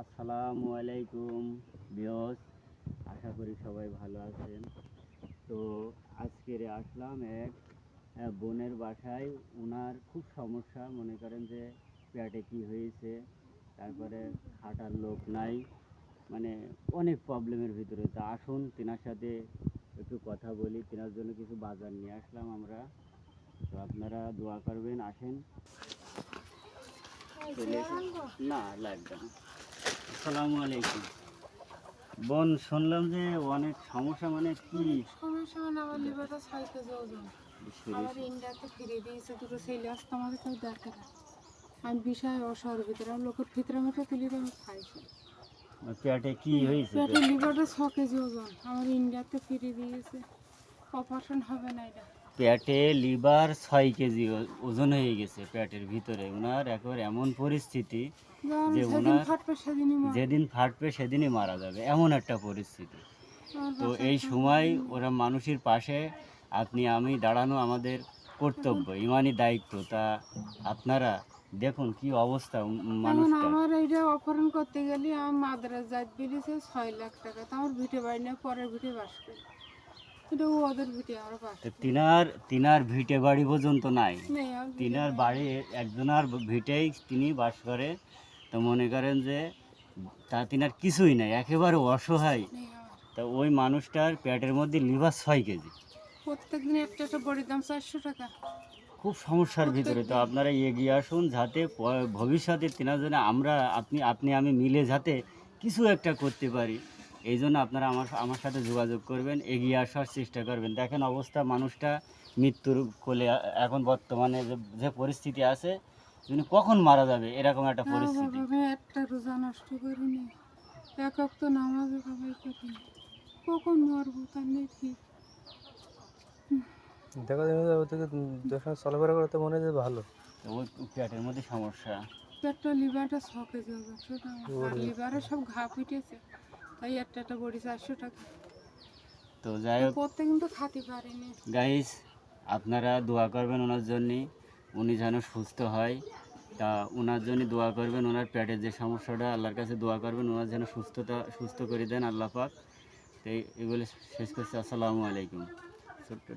আসসালামু আলাইকুম বিয়স আশা করি সবাই ভালো আছেন। তো আজকে আসলাম এক বোনের বাসায়। ওনার খুব সমস্যা, মনে করেন যে পেটে কি হয়েছে, তারপরে খাটার লোক নাই। মানে অনেক প্রবলেমের ভিতরে। তা আসুন, তেনার সাথে একটু কথা বলি। তেনার জন্য কিছু বাজার নিয়ে আসলাম আমরা। তো আপনারা দোয়া করবেন, আসেন। না লাগবে না আসসালামু আলাইকুম। বোন শুনলাম যে অনেক সমস্যা মানে কি? সমস্যা মানে আমার লিভারটা ছয় কেজি ওজন। আমার ইন্ডিয়াতে ফিরে দিয়েছে দুটো ছেলে আসতো আমাকে কেউ দেখে না আমি বিষয় অসর ভিতরে আর লোকের ভিতরে তুলি আমি খাইছি পেটে কি হয়েছে? পেটের লিভারটা ছ কেজি ওজন। আমার ইন্ডিয়াতে ফিরে দিয়েছে। অপারেশন হবে না এটা। পেটে লিভার ছয় কেজি ওজন হয়ে গেছে পেটের ভিতরে। ওনার একবার এমন পরিস্থিতি যে ওনার- যেদিন ফাটবে সেদিনই মারা যাবে। এমন একটা পরিস্থিতি। তো এই সময় ওরা মানুষের পাশে আপনি আমি দাঁড়ানো আমাদের কর্তব্য ইমানই দায়িত্ব। তা আপনারা দেখুন কি অবস্থা মানুষটা আমার এইটা অপারেশন করতে গেলে আমার মাদ্রাস যাইতে বেরিয়েছে ছয় লাখ টাকা। তো আমার ভিটে বাড়ি না পরের ভিটে বাস করি। তিনার তিনার ভিটে বাড়ি পর্যন্ত নাই। তিনার বাড়ি একজনার ভিটেই তিনি বাস করে। তো মনে করেন যে তা তিনার কিছুই নাই একেবারে অসহায়। তা ওই মানুষটার পেটের মধ্যে লিভার ছয় কেজি। প্রত্যেকদিন একটা একটা বড়ির দাম চারশো টাকা। খুব সমস্যার ভিতরে। তো আপনারা এগিয়ে আসুন যাতে ভবিষ্যতে তেনার জন্য আমরা আপনি আপনি আমি মিলে যাতে কিছু একটা করতে পারি। এই জন্য আপনারা আমার আমার সাথে যোগাযোগ করবেন এগিয়ে আসার চেষ্টা করবেন। দেখেন অবস্থা মানুষটা মৃত্যুর কোলে এখন বর্তমানে যে যে পরিস্থিতি আছে যিনি কখন মারা যাবে এরকম একটা পরিস্থিতি। একটা রোজা নষ্ট করিনি। এক অক্ত করিনি। কখন মরবো তার নেই ঠিক দেখা থেকে যার সঙ্গে চলাফেরা করতে মনে হয় যে ভালো। ওই পেটের মধ্যে সমস্যা। পেটটা লিভারটা ওজন সেটা লিভারে সব ঘা পিটেছে তাই একটা একটা বড়ি চারশো টাকা। তো যাই হোক প্রত্যেকদিন কিন্তু খাতে পারিনি। গাইস আপনারা দোয়া করবেন ওনার জন্য উনি যেন সুস্থ হয়। তা ওনার জন্য দোয়া করবেন ওনার পেটের যে সমস্যাটা আল্লাহর কাছে দোয়া করবেন ওনার যেন সুস্থতা সুস্থ করে দেন আল্লাহ পাক। তো এগুলো শেষ করছি আসসালামু আলাইকুম। ছোট্ট।